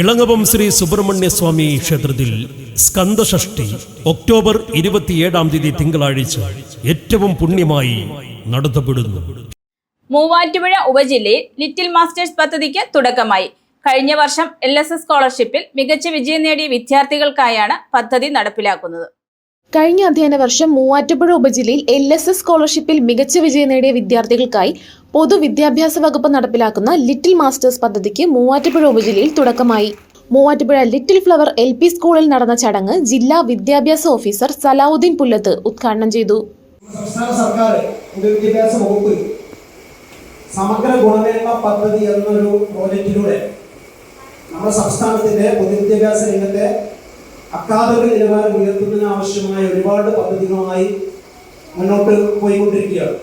ഇളങ്ങവം ശ്രീ സുബ്രഹ്മണ്യ സ്വാമി ക്ഷേത്രത്തിൽ സ്കന്ദഷഷ്ടി ഒക്ടോബർ ഇരുപത്തിയേഴാം തീയതി തിങ്കളാഴ്ച ഏറ്റവും പുണ്യമായി നടത്തപ്പെടുന്നു. മൂവാറ്റുപുഴ ഉപജില്ലയിൽ ലിറ്റിൽ മാസ്റ്റേഴ്സ് പദ്ധതിക്ക് തുടക്കമായി. കഴിഞ്ഞ വർഷം എൽ സ്കോളർഷിപ്പിൽ മികച്ച വിജയം നേടിയ വിദ്യാർത്ഥികൾക്കായാണ് പദ്ധതി നടപ്പിലാക്കുന്നത്. കഴിഞ്ഞ അധ്യയന വർഷം മൂവാറ്റുപുഴ ഉപജില്ലയിൽ എൽ എസ് എസ് സ്കോളർഷിപ്പിൽ മികച്ച വിജയം നേടിയ വിദ്യാർത്ഥികൾക്കായി പൊതുവിദ്യാഭ്യാസ വകുപ്പ് നടപ്പിലാക്കുന്ന ലിറ്റിൽ മാസ്റ്റേഴ്സ് പദ്ധതിക്ക് മൂവാറ്റുപുഴ ഉപജില്ലയിൽ തുടക്കമായി. Muvattupuzha Little Flower L P സ്കൂളിൽ നടന്ന ചടങ്ങ് ജില്ലാ വിദ്യാഭ്യാസ ഓഫീസർ സലാവുദ്ദീൻ പുല്ലത്ത് ഉദ്ഘാടനം ചെയ്തു. സംസ്ഥാന സർക്കാർ വിദ്യാഭ്യാസ വകുപ്പ് സമഗ്ര ഗുണമേന്മ പദ്ധതി എന്നൊരു പ്രോജക്റ്റിലൂടെ നമ്മുടെ സംസ്ഥാനത്തിന്റെ പൊതുവിദ്യാഭ്യാസ രംഗത്തെ അക്കാദമിക നിലവാരം ഉയർത്തുന്നതിന് ആവശ്യമായ ഒരുപാട് പദ്ധതികളുമായി മുന്നോട്ട് പോയിക്കൊണ്ടിരിക്കുകയാണ്.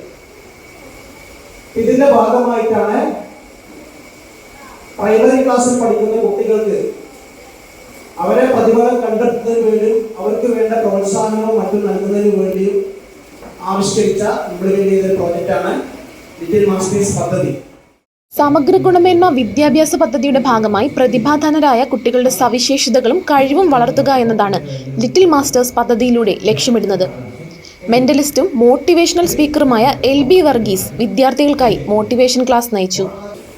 ഇതിന്റെ ഭാഗമായിട്ടാണ് പ്രൈമറി ക്ലാസ്സിൽ പഠിക്കുന്ന കുട്ടികൾക്ക് അവരെ പ്രതിഭകൾ കണ്ടെത്തുന്നതിന് വേണ്ടിയും അവർക്ക് വേണ്ട പ്രോത്സാഹനവും മറ്റും നൽകുന്നതിന് വേണ്ടിയും ആവിഷ്കരിച്ച ഇംപ്ലിമെന്റ് ചെയ്ത പ്രോജക്റ്റാണ് ലിറ്റിൽ മാസ്റ്റേഴ്സ് പദ്ധതി. സമഗ്ര ഗുണമേന്മ വിദ്യാഭ്യാസ പദ്ധതിയുടെ ഭാഗമായി പ്രതിഭാധനരായ കുട്ടികളുടെ സവിശേഷതകളും കഴിവും വളർത്തുക എന്നതാണ് ലിറ്റിൽ മാസ്റ്റേഴ്സ് പദ്ധതിയിലൂടെ ലക്ഷ്യമിടുന്നത്. മെന്റലിസ്റ്റും മോട്ടിവേഷണൽ സ്പീക്കറുമായ എൽ ബി വർഗീസ് വിദ്യാർത്ഥികൾക്കായി മോട്ടിവേഷൻ ക്ലാസ് നയിച്ചു.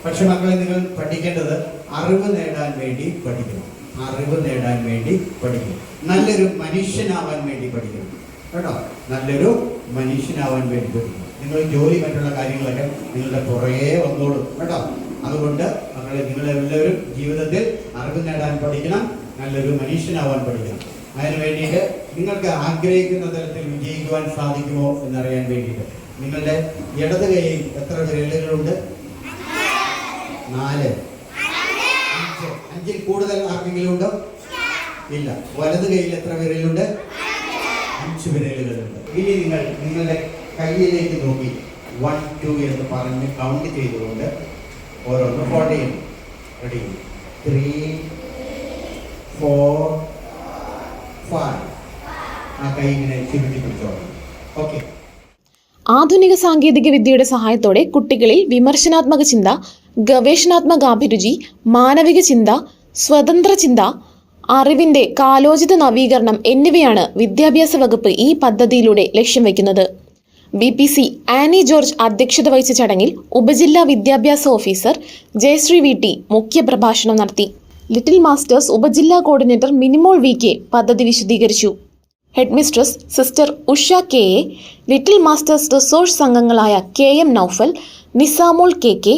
പക്ഷെ മക്കളെ നിങ്ങൾ പഠിക്കേണ്ടത് അറിവ് നേടാൻ വേണ്ടി പഠിക്കണം. അറിവ് നേടാൻ വേണ്ടി പഠിക്കണം. നല്ലൊരു മനുഷ്യനാവാൻ വേണ്ടി പഠിക്കണം. കേട്ടോ? നല്ലൊരു മനുഷ്യനാവാൻ വേണ്ടി പഠിക്കണം. നിങ്ങൾ ജോലി മറ്റുള്ള കാര്യങ്ങളൊക്കെ നിങ്ങളുടെ പുറകെ വന്നോളും കേട്ടോ. അതുകൊണ്ട് മക്കളെ നിങ്ങളെല്ലാവരും ജീവിതത്തിൽ അറിവ് നേടാൻ പഠിക്കണം നല്ലൊരു മനുഷ്യനാവാൻ പഠിക്കണം. അതിന് വേണ്ടിയിട്ട് നിങ്ങൾക്ക് ആഗ്രഹിക്കുന്ന തരത്തിൽ വിജയിക്കുവാൻ സാധിക്കുമോ എന്നറിയാൻ വേണ്ടിയിട്ട്. നിങ്ങളുടെ ഇടത് കൈയിൽ എത്ര വിരലുകളുണ്ട്? നാല്. അഞ്ച്. അഞ്ചിൽ കൂടുതൽ ആർക്കെങ്കിലും ഉണ്ടോ? ഇല്ല. വലത് കൈയിൽ എത്ര വിരലുണ്ട്? അഞ്ച് വിരലുകളുണ്ട്. ഇനി നിങ്ങൾ നിങ്ങളുടെ കയ്യിലേക്ക് നോക്കി. വൺ ടു എന്ന് പറഞ്ഞ് കൗണ്ട് ചെയ്തുകൊണ്ട് ഓരോന്ന് ഫോട്ടോ ചെയ്യുന്നു റെഡി ത്രീ ഫോർ ഫൈവ് ആ കൈ ഇങ്ങനെ ചുരുട്ടി പിടിച്ചോളണം ഓക്കെ ആധുനിക സാങ്കേതിക വിദ്യയുടെ സഹായത്തോടെ കുട്ടികളിൽ വിമർശനാത്മക ചിന്ത ഗവേഷണാത്മക അഭിരുചി മാനവിക ചിന്ത സ്വതന്ത്ര ചിന്ത അറിവിന്റെ കാലോചിത നവീകരണം എന്നിവയാണ് വിദ്യാഭ്യാസ വകുപ്പ് ഈ പദ്ധതിയിലൂടെ ലക്ഷ്യം വയ്ക്കുന്നത്. B P C Annie George അധ്യക്ഷത വഹിച്ച ചടങ്ങിൽ ഉപജില്ലാ വിദ്യാഭ്യാസ ഓഫീസർ ജയശ്രീ വി ടി മുഖ്യപ്രഭാഷണം നടത്തി. ലിറ്റിൽ മാസ്റ്റേഴ്സ് ഉപജില്ലാ കോർഡിനേറ്റർ മിനിമോൾ വി കെ പദ്ധതി വിശദീകരിച്ചു. Headmistress sister Usha K A Little Masters resource അംഗങ്ങളായ K M Noufal Nisamol K K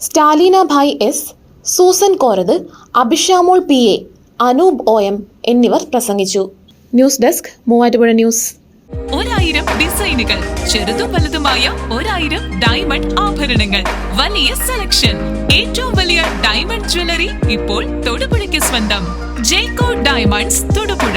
Stalina Bai S Susan Korath Abhishamol P A Anoop O M എന്നിവർ പ്രസംഗിച്ചു. News desk Muvattupuzha news. ഒരായിരം ഡിസൈനുകൾ ചെറുതും വലുതുമായ ഒരായിരം ഡയമണ്ട് ആഭരണങ്ങൾ. വലിയ സെലക്ഷൻ ഏറ്റവും വലിയ ഡയമണ്ട് ജ്വല്ലറി ഇപ്പോൾ തൊടുപുഴയ്ക്ക് സ്വന്തം. ജേക്കോ ഡയമണ്ട്സ് തൊടുപുഴ.